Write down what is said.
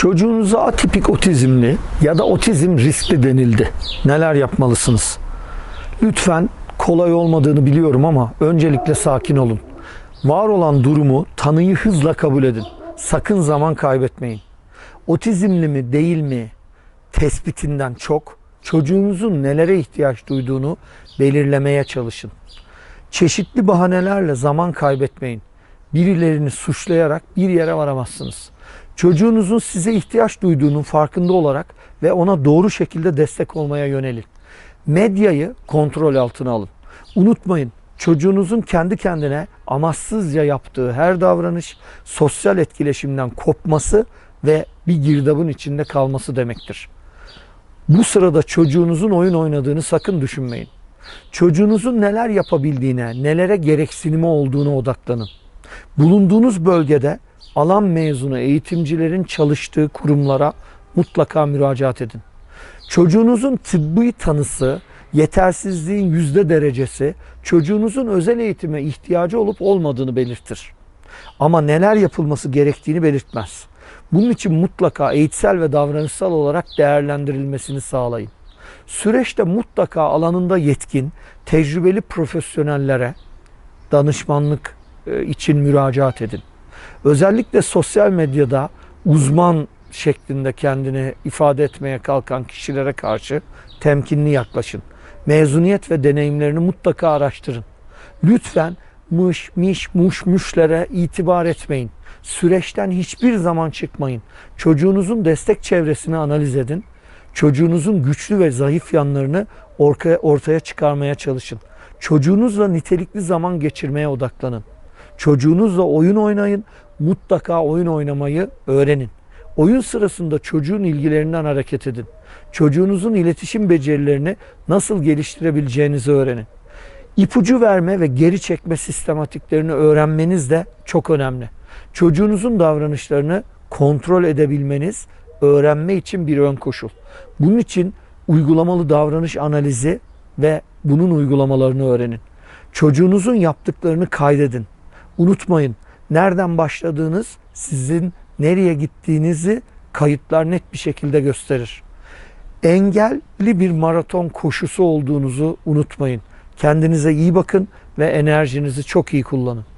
Çocuğunuza atipik otizmli ya da otizm riskli denildi. Neler yapmalısınız? Lütfen kolay olmadığını biliyorum ama öncelikle sakin olun. Var olan durumu, tanıyı hızla kabul edin. Sakın zaman kaybetmeyin. Otizmli mi değil mi tespitinden çok çocuğunuzun nelere ihtiyaç duyduğunu belirlemeye çalışın. Çeşitli bahanelerle zaman kaybetmeyin. Birilerini suçlayarak bir yere varamazsınız. Çocuğunuzun size ihtiyaç duyduğunun farkında olarak ve ona doğru şekilde destek olmaya yönelin. Medyayı kontrol altına alın. Unutmayın çocuğunuzun kendi kendine amaçsızca yaptığı her davranış sosyal etkileşimden kopması ve bir girdabın içinde kalması demektir. Bu sırada çocuğunuzun oyun oynadığını sakın düşünmeyin. Çocuğunuzun neler yapabildiğine, nelere gereksinimi olduğuna odaklanın. Bulunduğunuz bölgede alan mezunu eğitimcilerin çalıştığı kurumlara mutlaka müracaat edin. Çocuğunuzun tıbbi tanısı, yetersizliğin yüzde derecesi çocuğunuzun özel eğitime ihtiyacı olup olmadığını belirtir. Ama neler yapılması gerektiğini belirtmez. Bunun için mutlaka eğitsel ve davranışsal olarak değerlendirilmesini sağlayın. Süreçte mutlaka alanında yetkin, tecrübeli profesyonellere danışmanlık e, için müracaat edin. Özellikle sosyal medyada uzman şeklinde kendini ifade etmeye kalkan kişilere karşı temkinli yaklaşın. Mezuniyet ve deneyimlerini mutlaka araştırın. Lütfen mış, miş, muş, müşlere itibar etmeyin. Süreçten hiçbir zaman çıkmayın. Çocuğunuzun destek çevresini analiz edin. Çocuğunuzun güçlü ve zayıf yanlarını ortaya, ortaya çıkarmaya çalışın. Çocuğunuzla nitelikli zaman geçirmeye odaklanın. Çocuğunuzla oyun oynayın. Mutlaka oyun oynamayı öğrenin. Oyun sırasında çocuğun ilgilerinden hareket edin. Çocuğunuzun iletişim becerilerini nasıl geliştirebileceğinizi öğrenin. İpucu verme ve geri çekme sistematiklerini öğrenmeniz de çok önemli. Çocuğunuzun davranışlarını kontrol edebilmeniz öğrenme için bir ön koşul. Bunun için uygulamalı davranış analizi ve bunun uygulamalarını öğrenin. Çocuğunuzun yaptıklarını kaydedin. Unutmayın, nereden başladığınız sizin nereye gittiğinizi kayıtlar net bir şekilde gösterir. Engelli bir maraton koşusu olduğunuzu unutmayın. Kendinize iyi bakın ve enerjinizi çok iyi kullanın.